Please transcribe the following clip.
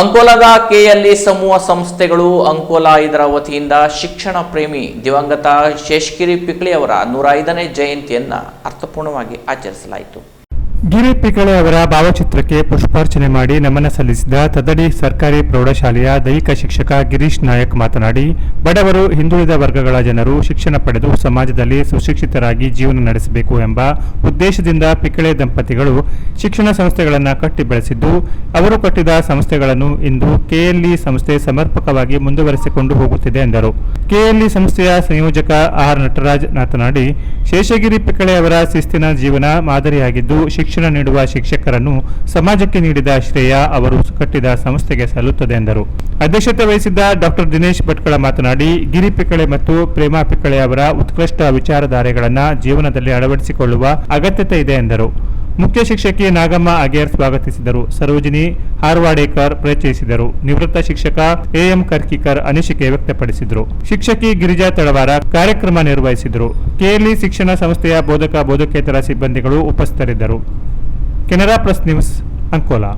ಅಂಕೋಲಾದ KLE ಸಮೂಹ ಸಂಸ್ಥೆಗಳು ಅಂಕೋಲಾ ಇದರ ವತಿಯಿಂದ ಶಿಕ್ಷಣ ಪ್ರೇಮಿ ದಿವಂಗತ ಶೇಷಗಿರಿ ಪಿಕ್ಳಿ ಅವರ ನೂರ ಐದನೇ ಜಯಂತಿಯನ್ನು ಅರ್ಥಪೂರ್ಣವಾಗಿ ಆಚರಿಸಲಾಯಿತು. ಗಿರಿ ಪಿಕಳೆ ಅವರ ಭಾವಚಿತ್ರಕ್ಕೆ ಪುಷ್ಪಾರ್ಚನೆ ಮಾಡಿ ನಮನ ಸಲ್ಲಿಸಿದ ತದಡಿ ಸರ್ಕಾರಿ ಪ್ರೌಢಶಾಲೆಯ ದೈಹಿಕ ಶಿಕ್ಷಕ ಗಿರೀಶ್ ನಾಯಕ್ ಮಾತನಾಡಿ, ಬಡವರು, ಹಿಂದುಳಿದ ವರ್ಗಗಳ ಜನರು ಶಿಕ್ಷಣ ಪಡೆದು ಸಮಾಜದಲ್ಲಿ ಸುಶಿಕ್ಷಿತರಾಗಿ ಜೀವನ ನಡೆಸಬೇಕು ಎಂಬ ಉದ್ದೇಶದಿಂದ ಪಿಕಳೆ ದಂಪತಿಗಳು ಶಿಕ್ಷಣ ಸಂಸ್ಥೆಗಳನ್ನು ಕಟ್ಟಿ ಬೆಳೆಸಿದ್ದು, ಅವರು ಕಟ್ಟಿದ ಸಂಸ್ಥೆಗಳನ್ನು ಇಂದು ಕೆಎಲ್ಇ ಸಂಸ್ಥೆ ಸಮರ್ಪಕವಾಗಿ ಮುಂದುವರೆಸಿಕೊಂಡು ಹೋಗುತ್ತಿದೆ ಎಂದರು. ಕೆಎಲ್ಇ ಸಂಸ್ಥೆಯ ಸಂಯೋಜಕ ಆರ್ ನಟರಾಜ್ ಮಾತನಾಡಿ, ಶೇಷಗಿರಿ ಪಿಕಳೆ ಅವರ ಶಿಸ್ತಿನ ಜೀವನ ಮಾದರಿಯಾಗಿದ್ದು, ಶಿಕ್ಷಣ ನೀಡುವ ಶಿಕ್ಷಕರನ್ನು ಸಮಾಜಕ್ಕೆ ನೀಡಿದ ಶ್ರೇಯ ಅವರು ಕಟ್ಟಿದ ಸಂಸ್ಥೆಗೆ ಸಲ್ಲುತ್ತದೆ ಎಂದರು. ಅಧ್ಯಕ್ಷತೆ ವಹಿಸಿದ್ದ ಡಾಕ್ಟರ್ ದಿನೇಶ್ ಭಟ್ಕಳ ಮಾತನಾಡಿ, ಗಿರಿ ಪಿಕಳೆ ಮತ್ತು ಪ್ರೇಮಾ ಪಿಕಳೆ ಅವರ ಉತ್ಕೃಷ್ಟ ವಿಚಾರಧಾರೆಗಳನ್ನು ಜೀವನದಲ್ಲಿ ಅಳವಡಿಸಿಕೊಳ್ಳುವ ಅಗತ್ಯತೆ ಇದೆ ಎಂದರು. ಮುಖ್ಯ ಶಿಕ್ಷಕಿ ನಾಗಮ್ಮ ಅಗೇರ್ ಸ್ವಾಗತಿಸಿದರು. ಸರೋಜಿನಿ ಹಾರ್ವಾಡೇಕರ್ ಪರಿಚಯಿಸಿದರು. ನಿವೃತ್ತ ಶಿಕ್ಷಕ ಎಎಂ ಕರ್ಕಿಕರ್ ಅನಿಸಿಕೆ ವ್ಯಕ್ತಪಡಿಸಿದರು. ಶಿಕ್ಷಕಿ ಗಿರಿಜಾ ತಳವಾರ ಕಾರ್ಯಕ್ರಮ ನಿರ್ವಹಿಸಿದರು. ಕೆಎಲ್ಇ ಶಿಕ್ಷಣ ಸಂಸ್ಥೆಯ ಬೋಧಕ ಬೋಧಕೇತರ ಸಿಬ್ಬಂದಿಗಳು ಉಪಸ್ಥಿತರಿದ್ದರು. Canara press news Ankola.